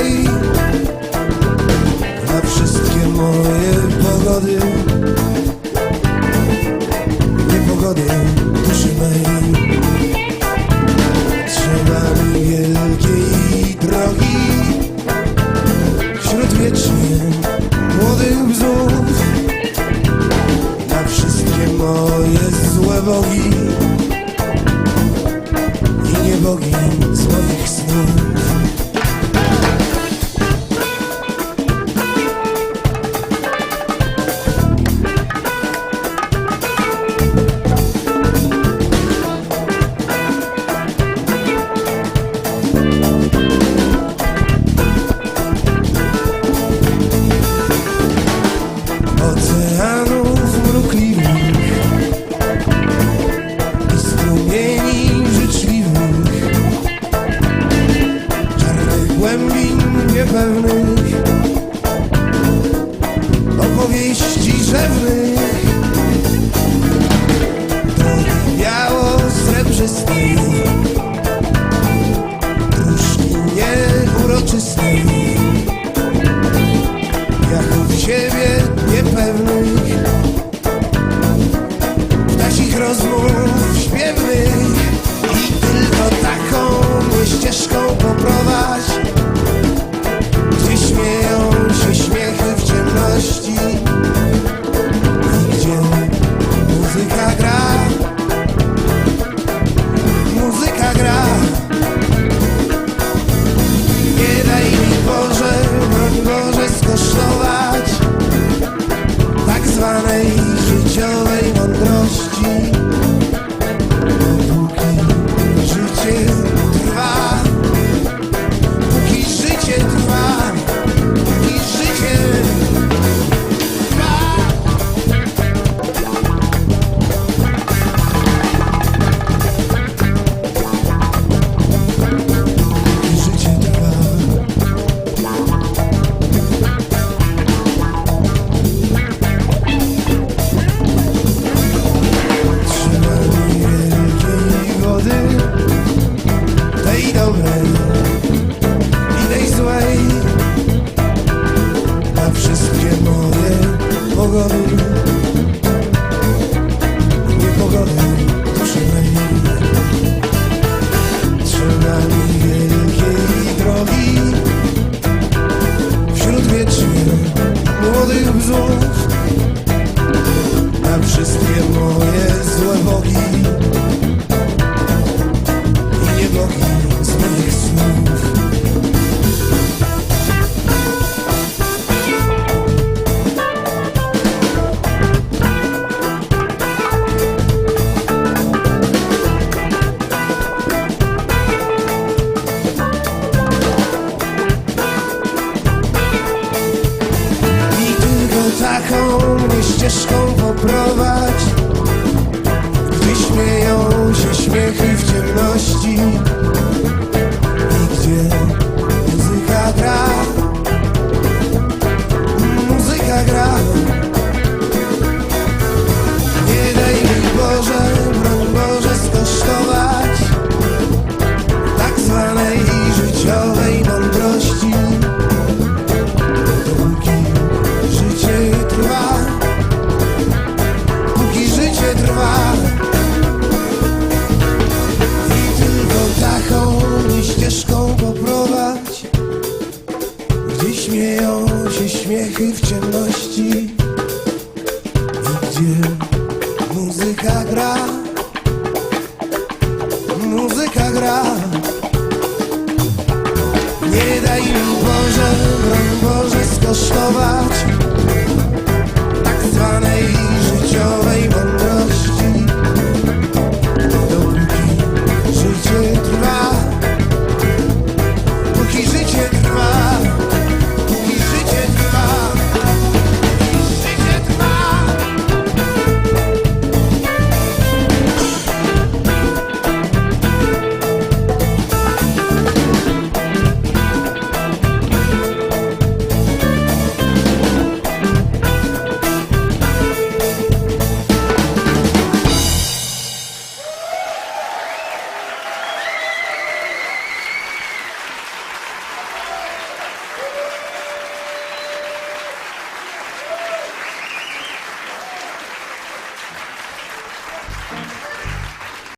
kolei Na wszystkie moje pogody. Niepogody duszy mej Trzeba mi wielkiej drogi. Wśród wiecznie młodych wzów Na wszystkie moje złe bogi. siebie niepewnych Takich rozmów śpiewnych I tylko taką ścieżką your pogodę Przynajmniej Przynajmniej ścieżką poprowadź. Wyśmieją się śmiechy w ciemności. Boże, broń Boże skosztować.